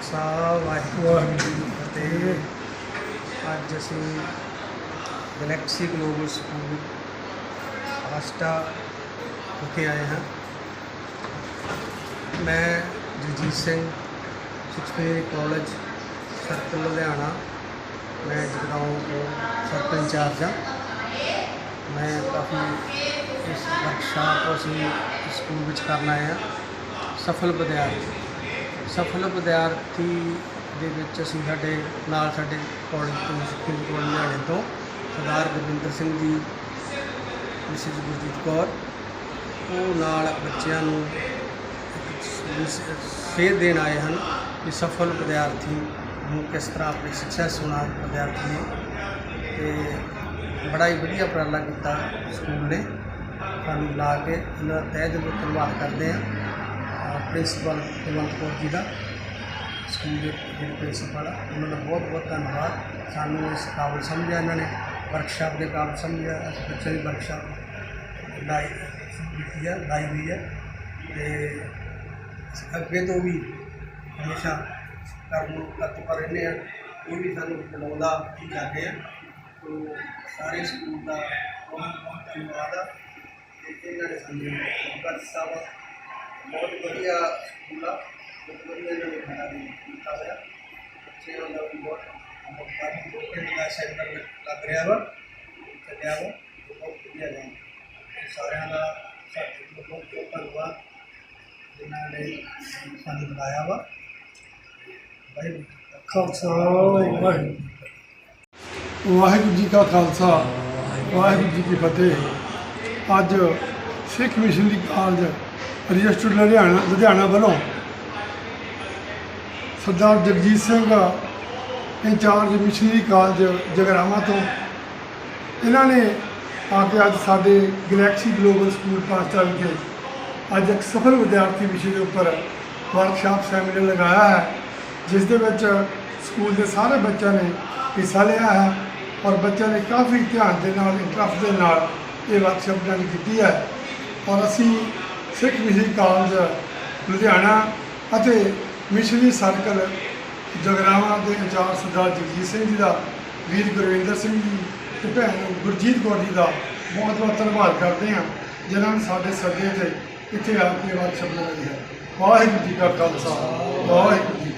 ਖਾਲਸਾ, ਵਾਹਿਗੁਰੂ ਜੀ ਕੀ ਫਤਿਹ। ਅੱਜ ਅਸੀਂ ਗੈਲੈਕਸੀ ਗਲੋਬਲ ਸਕੂਲ, ਆਸਟਾ ਉੱਤੇ ਆਏ ਹਾਂ। ਮੈਂ Jagjit Singh sixth college, circle Ludhiana. ਮੈਂ ਜਗਰਾਉਂ ਤੋਂ ਸਰਕਲ ਇੰਚਾਰਜ ਹਾਂ। ਮੈਂ ਕਾਫੀ ਇਸ ਵਰਕਸ਼ਾਪ ਅਸੀਂ ਸਕੂਲ ਵਿੱਚ ਕਰਨ ਆਏ ਹਾਂ। ਸਫਲ ਵਿਦਿਆਰਥੀ। ਸਫਲ ਵਿਦਿਆਰਥੀ ਦੇ ਵਿੱਚ ਅਸੀਂ ਸਾਡੇ ਨਾਲ ਸਾਡੇ ਕਾਲਜ ਤੋਂ, ਸਿੱਖੀ ਕਾਲਜ ਲੁਧਿਆਣੇ ਤੋਂ ਸਰਦਾਰ ਗੁਰਵਿੰਦਰ ਸਿੰਘ ਜੀ, ਮਿਸਿਸ ਗੁਰਜੀਤ ਕੌਰ, ਉਹ ਨਾਲ ਬੱਚਿਆਂ ਨੂੰ ਇੱਕ ਸੇਧ ਦੇਣ ਆਏ ਹਨ ਕਿ ਸਫਲ ਵਿਦਿਆਰਥੀ ਨੂੰ ਕਿਸ ਤਰ੍ਹਾਂ ਆਪਣੀ ਸਕਸੈਸ ਹੋਣਾ ਵਿਦਿਆਰਥੀ ਨੇ। ਤੇ ਬੜਾ ਹੀ ਵਧੀਆ ਉਪਰਾਲਾ ਕੀਤਾ ਸਕੂਲ ਨੇ। ਸਾਨੂੰ ਲਾ ਕੇ ਇਹਨਾਂ ਦਾ ਤਹਿ ਦਿਲੋਂ ਧੰਨਵਾਦ ਕਰਦੇ ਹਾਂ। ਪ੍ਰਿੰਸੀਪਲ ਕੁਲਵੰਤ ਕੌਰ ਜੀ ਦਾ, ਸਕੂਲ ਦੇ ਜਿਹੜੇ ਪ੍ਰਿੰਸੀਪਲ ਆ, ਉਹਨਾਂ ਦਾ ਬਹੁਤ ਬਹੁਤ ਧੰਨਵਾਦ। ਸਾਨੂੰ ਇਸ ਕਾਬਲ ਸਮਝਿਆ ਇਹਨਾਂ ਨੇ ਵਰਕਸ਼ਾਪ ਦੇ ਕਾਬਲ ਸਮਝਿਆ, ਅਸੀਂ ਬੱਚਿਆਂ ਦੀ ਵਰਕਸ਼ਾਪ ਲਾਈ, ਕੀਤੀ ਹੈ ਲਾਈ ਹੋਈ ਹੈ ਤੇ ਅੱਗੇ ਤੋਂ ਵੀ ਹਮੇਸ਼ਾ ਕਰਨ ਨੂੰ ਤਤਪਰ ਰਹਿੰਦੇ ਆ ਉਹ ਵੀ ਸਾਨੂੰ ਬਣਾਉਂਦਾ ਕੀ ਕਰਦੇ ਆ, ਤੋ ਸਾਰੇ ਸਕੂਲ ਦਾ ਬਹੁਤ ਬਹੁਤ ਧੰਨਵਾਦ ਆ। ਇਹਨਾਂ ਨੇ ਸਾਨੂੰ ਬਰਸਾ ਬਹੁਤ ਵਧੀਆ ਸਕੂਲ ਆ ਬਹੁਤ ਵਧੀਆ ਇਹਨਾਂ ਖਾਣਾ ਵੀ ਕੀਤਾ ਹੋਇਆ। ਬੱਚਿਆਂ ਦਾ ਵੀ ਬਹੁਤ ਬਹੁਤ ਦਾ ਸੈਂਟਰ ਲੱਗ ਰਿਹਾ ਵਾ, ਚੱਲਿਆ ਵਾ, ਬਹੁਤ ਵਧੀਆ ਰਿਹਾ ਸਾਰਿਆਂ ਦਾ ਸਾਡੇ ਵੱਲੋਂ ਬਹੁਤ ਬਹੁਤ ਧੰਨਵਾਦ, ਜਿਨ੍ਹਾਂ ਨੇ ਸਾਨੂੰ ਬੁਲਾਇਆ ਵਾ। ਵਾਹਿਗੁਰੂ ਜੀ ਖਾਲਸਾ, ਵਾਹਿਗੁਰੂ। ਵਾਹਿਗੁਰੂ ਜੀ ਕਾ ਖਾਲਸਾ, ਵਾਹਿਗੁਰੂ ਜੀ ਕੀ ਫਤਿਹ। ਅੱਜ ਸਿੱਖ ਮਿਸ਼ਨ ਦੀ ਕਾਲਜ ਰਜਿਸਟਰਡ ਲੁਧਿਆਣਾ ਲੁਧਿਆਣਾ ਵੱਲੋਂ Sardar Jagjit Singh in charge missionary college Jagraon ਤੋਂ ਇਹਨਾਂ ਨੇ ਆ ਕੇ ਅੱਜ ਸਾਡੇ ਗਲੈਕਸੀ ਗਲੋਬਲ ਸਕੂਲ ਪਾਸਟਾ ਵਿਖੇ ਅੱਜ ਇੱਕ ਸਫਲ ਵਿਦਿਆਰਥੀ ਵਿਸ਼ੇ ਦੇ ਉੱਪਰ ਵਰਕਸ਼ਾਪ ਸੈਮੀਨਾਰ ਲਗਾਇਆ ਹੈ, ਜਿਸ ਦੇ ਵਿੱਚ ਸਕੂਲ ਦੇ ਸਾਰੇ ਬੱਚਿਆਂ ਨੇ ਹਿੱਸਾ ਲਿਆ ਹੈ ਔਰ ਬੱਚਿਆਂ ਨੇ ਕਾਫੀ ਧਿਆਨ ਦੇ ਨਾਲ ਇੰਟਰਸਟ ਦੇ ਨਾਲ ਇਹ ਵਰਕਸ਼ਾਪ ਜਾਰੀ ਕੀਤੀ ਹੈ। ਔਰ ਅਸੀਂ ਸਿੱਖ ਮਿਸ਼ਨਰੀ ਕਾਲਜ ਲੁਧਿਆਣਾ ਅਤੇ ਮਿਸ਼ਨਰੀ ਸਰਕਲ ਜਗਰਾਵਾਂ ਦੇ ਇੰਚਾਰਜ ਸਰਦਾਰ ਜਗਜੀਤ ਸਿੰਘ ਜੀ ਦਾ, ਵੀਰ ਗੁਰਵਿੰਦਰ ਸਿੰਘ ਜੀ ਤੇ ਭੈਣ ਗੁਰਜੀਤ ਕੌਰ ਜੀ ਦਾ ਬਹੁਤ ਬਹੁਤ ਧੰਨਵਾਦ ਕਰਦੇ ਹਾਂ, ਜਿਨ੍ਹਾਂ ਨੇ ਸਾਡੇ ਸੱਦੇ ਤੇ ਇੱਥੇ ਆ ਕੇ ਵਰਕਸ਼ਾਪ ਲਗਾਈ ਹੈ ਵਾਹਿਗੁਰੂ ਜੀ ਕਾ ਖਾਲਸਾ, ਵਾਹਿਗੁਰੂ ਜੀ